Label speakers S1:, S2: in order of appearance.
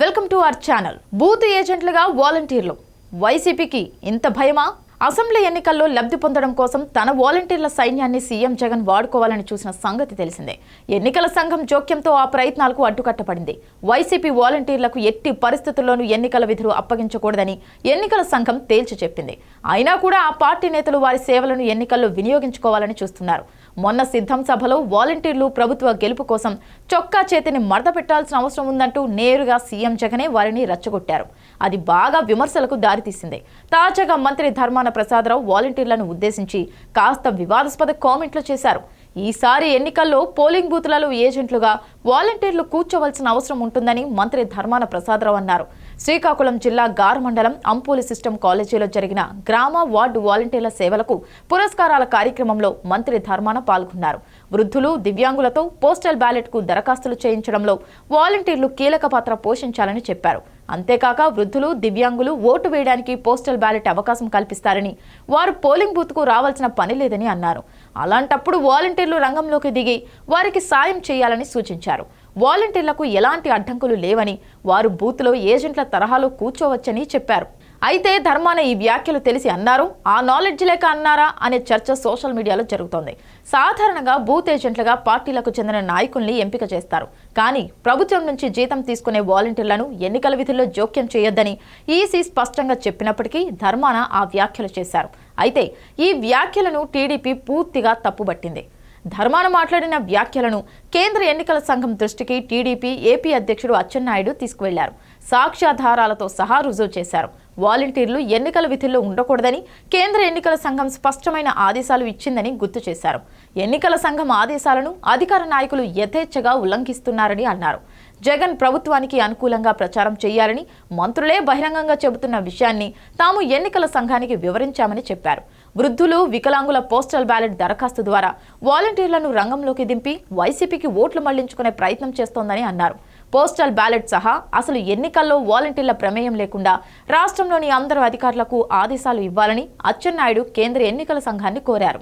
S1: Welcome to our channel. Booth ఏజెంట్లుగా వాలంటీర్లు. వైసీపీకి ఇంత భయమా? అసెంబ్లీ ఎన్నికల్లో లబ్ధి పొందడం కోసం తన వాలంటీర్ల సైన్యాన్ని సీఎం జగన్ వాడుకోవాలని చూసిన సంగతి తెలిసిందే. ఎన్నికల సంఘం జోక్యంతో ఆ ప్రయత్నాలకు అడ్డుకట్టపడింది వైసీపీ వాలంటీర్లకు ఎట్టి పరిస్థితుల్లోనూ ఎన్నికల విధులు అప్పగించకూడదని ఎన్నికల సంఘం తేల్చి చెప్పింది. అయినా కూడా ఆ పార్టీ నేతలు వారి సేవలను ఎన్నికల్లో వినియోగించుకోవాలని చూస్తున్నారు. మొన్న సిద్ధం సభలో వాలంటీర్లు ప్రభుత్వ గెలుపు కోసం చొక్కా చేతిని మడత పెట్టాల్సిన అవసరం ఉందంటూ నేరుగా సీఎం జగనే వారిని రెచ్చగొట్టారు. అది బాగా విమర్శలకు దారితీసింది. తాజాగా మంత్రి ధర్మాన ప్రసాదరావు వాలంటీర్లను ఉద్దేశించి కాస్త వివాదాస్పద కామెంట్లు చేశారు. ఈసారి ఎన్నికల్లో పోలింగ్ బూత్లలో ఏజెంట్లుగా వాలంటీర్లు కూర్చోవలసిన అవసరం ఉంటుందని మంత్రి ధర్మాన ప్రసాదరావు అన్నారు. శ్రీకాకుళం జిల్లా గార్ మండలం అంపూలి సిస్టమ్ కాలేజీలో జరిగిన గ్రామ వార్డు వాలంటీర్ల సేవలకు పురస్కారాల కార్యక్రమంలో మంత్రి ధర్మాన పాల్గొన్నారు. వృద్ధులు దివ్యాంగులతో పోస్టల్ బ్యాలెట్కు దరఖాస్తులు చేయించడంలో వాలంటీర్లు కీలక పాత్ర పోషించాలని చెప్పారు. అంతేకాక వృద్ధులు దివ్యాంగులు ఓటు వేయడానికి పోస్టల్ బ్యాలెట్ అవకాశం కల్పిస్తారని వారు పోలింగ్ బూత్కు రావాల్సిన పని లేదని అన్నారు. అలాంటప్పుడు వాలంటీర్లు రంగంలోకి దిగి వారికి సాయం చేయాలని సూచించారు. వాలంటీర్లకు ఎలాంటి అడ్డంకులు లేవని వారు బూత్లో ఏజెంట్ల తరహాలో కూర్చోవచ్చని చెప్పారు. అయితే ధర్మాన ఈ వ్యాఖ్యలు తెలిసి అన్నారు ఆ నాలెడ్జ్ లేక అన్నారా? అనే చర్చ సోషల్ మీడియాలో జరుగుతోంది. సాధారణంగా బూత్ ఏజెంట్లుగా పార్టీలకు చెందిన నాయకుల్ని ఎంపిక చేస్తారు. కానీ ప్రభుత్వం నుంచి జీతం తీసుకునే వాలంటీర్లను ఎన్నికల విధుల్లో జోక్యం చేయొద్దని ఈసీ స్పష్టంగా చెప్పినప్పటికీ ధర్మాన ఆ వ్యాఖ్యలు చేశారు. అయితే ఈ వ్యాఖ్యలను టీడీపీ పూర్తిగా తప్పుబట్టింది. ధర్మాన మాట్లాడిన వ్యాఖ్యలను కేంద్ర ఎన్నికల సంఘం దృష్టికి టీడీపీ ఏపీ అధ్యక్షుడు అచ్చెన్నాయుడు తీసుకువెళ్ళారు. సాక్ష్యాధారాలతో సహా రుజువు చేశారు. వాలంటీర్లు ఎన్నికల విధుల్లో ఉండకూడదని కేంద్ర ఎన్నికల సంఘం స్పష్టమైన ఆదేశాలు ఇచ్చిందని గుర్తు చేశారు. ఎన్నికల సంఘం ఆదేశాలను అధికార నాయకులు యథేచ్ఛగా ఉల్లంఘిస్తున్నారని అన్నారు. జగన్ ప్రభుత్వానికి అనుకూలంగా ప్రచారం చేయాలని మంత్రులే బహిరంగంగా చెబుతున్న విషయాన్ని తాము ఎన్నికల సంఘానికి వివరించామని చెప్పారు. వృద్ధులు వికలాంగుల పోస్టల్ బ్యాలెట్ దరఖాస్తు ద్వారా వాలంటీర్లను రంగంలోకి దింపి వైసీపీకి ఓట్లు మళ్ళించుకునే ప్రయత్నం చేస్తోందని అన్నారు. పోస్టల్ బ్యాలెట్ సహా అసలు ఎన్నికల్లో వాలంటీర్ల ప్రమేయం లేకుండా రాష్ట్రంలోని అందరు అధికారులకు ఆదేశాలు ఇవ్వాలని అచ్చెన్నాయుడు కేంద్ర ఎన్నికల సంఘాన్ని కోరారు.